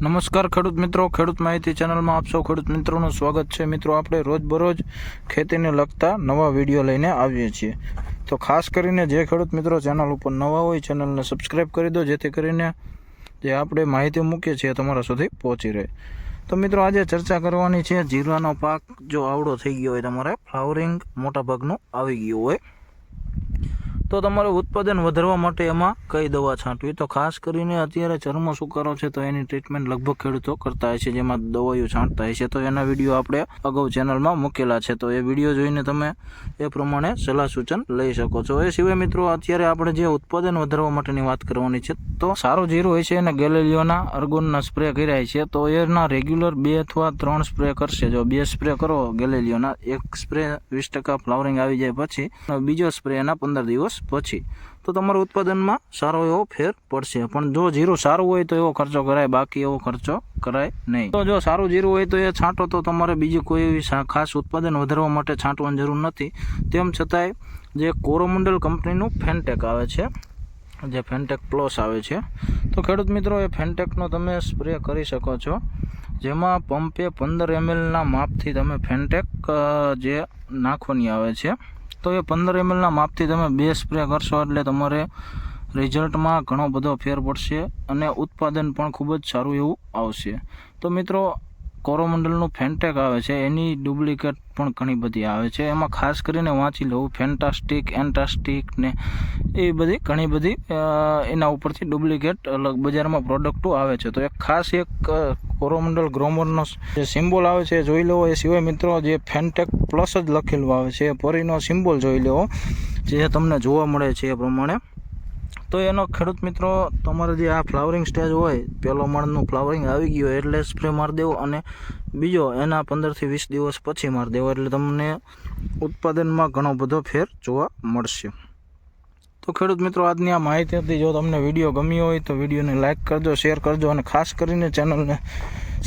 નમસ્કાર ખેડૂત મિત્રો, ખેડૂત માહિતી ચેનલમાં આપ સૌ ખેડૂત મિત્રોનું સ્વાગત છે. મિત્રો, આપણે રોજબરોજ ખેતીને લગતા નવા વીડિયો લઈને આવીએ છીએ. તો ખાસ કરીને જે ખેડૂત મિત્રો ચેનલ ઉપર નવા હોય, ચેનલને સબસ્ક્રાઈબ કરી દો, જેથી કરીને જે આપણે માહિતી મૂકીએ છીએ તમારા સુધી પહોંચી રહે. તો મિત્રો, આજે ચર્ચા કરવાની છે, જીરાનો પાક જો આવડો થઈ ગયો હોય, તમારે ફ્લાવરિંગ મોટાભાગનું આવી ગયું હોય. તો તમારે ઉત્પાદન વધારવા માટે એમાં કઈ દવા છાંટવી? તો ખાસ કરીને અત્યારે ચર્મ સુકારો છે તો એની ટ્રીટમેન્ટ લગભગ ખેડૂતો કરતા હોય છે, જેમાં દવાઓ છાંટતા હોય છે. તો એના વીડિયો આપણે અગાઉ ચેનલમાં મૂકેલા છે. તો એ વીડિયો જોઈને તમે એ પ્રમાણે સલાહ સૂચન લઈ શકો છો. એ સિવાય મિત્રો, અત્યારે આપણે જે ઉત્પાદન વધારવા માટેની વાત કરવાની છે, તો સારો જીરો હોય છે એને ગેલેલિયોના અર્ગોનના સ્પ્રે કર્યા છે. તો એના રેગ્યુલર બે અથવા ત્રણ સ્પ્રે કરશે. જો બે સ્પ્રે કરો ગેલેલિયોના, એક સ્પ્રે વીસ ટકા ફ્લાવરિંગ આવી જાય પછી, બીજો સ્પ્રે એના પંદર દિવસ પછી. તો તમારા ઉત્પાદનમાં સારો એવો ફેર પડશે. પણ જો જીરું સારું હોય તો એવો ખર્ચો કરાય, બાકી એવો ખર્ચો કરાય નહીં. તો જો સારું જીરું હોય તો એ છાંટો તો તમારે બીજું કોઈ એવી ખાસ ઉત્પાદન વધારવા માટે છાંટવાની જરૂર નથી. તેમ છતાંય જે કોરોમંડલ કંપનીનું ફેનટેક આવે છે, જે ફેનટેક પ્લસ આવે છે, તો ખેડૂત મિત્રો એ ફેનટેકનો તમે સ્પ્રે કરી શકો છો. જેમાં પંપે પંદર એમએલના માપથી તમે ફેનટેક જે નાખવાની આવે છે તો એ પંદર એમએલના માપથી તમે બે સ્પ્રે કરશો એટલે તમારે રિઝલ્ટમાં ઘણો બધો ફેર પડશે અને ઉત્પાદન પણ ખૂબ જ સારું એવું આવશે. તો મિત્રો, કોરોમંડલનું ફેન્ટેક આવે છે, એની ડુપ્લિકેટ પણ ઘણી બધી આવે છે. એમાં ખાસ કરીને વાંચી લઉં ફેન્ટાસ્ટિક એન્ટાસ્ટિક ને એ બધી ઘણી બધી એના ઉપરથી ડુપ્લિકેટ અલગ બજારમાં પ્રોડક્ટો આવે છે. તો એક ખાસ એક કોરોમંડલ ગ્રોમરનો જે સિમ્બોલ આવે છે, જોઈ લેવો એ સિવાય મિત્રો જે ફેનટેક પ્લસ જ લખેલું આવે છે પરીનો સિમ્બોલ જોઈ લેવો જે તમને જોવા મળે છે એ પ્રમાણે. તો એનો ખેડૂત મિત્રો, તમારે જે આ ફ્લાવરિંગ સ્ટેજ હોય પહેલો મણનું ફ્લાવરિંગ આવી ગયું એટલે સ્પ્રે મારી દેવો અને બીજો એના પંદરથી વીસ દિવસ પછી મારી દેવો. એટલે તમને ઉત્પાદનમાં ઘણો બધો ફેર જોવા મળશે. તો ખેડૂત મિત્રો, આજની આ માહિતી હતી. જો તમને વીડિયો ગમ્યો હોય તો વિડીયોને લાઇક કરજો, શેર કરજો અને ખાસ કરીને ચેનલને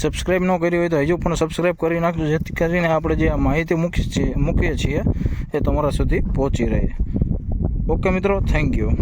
સબસ્ક્રાઈબ ન કરી હોય તો હજુ પણ સબસ્ક્રાઈબ કરી નાખજો, જેથી કરીને આપણે જે આ માહિતી મૂકીએ છીએ મૂકીએ છીએ એ તમારા સુધી પહોંચી રહે. ઓકે મિત્રો, થેન્ક યુ.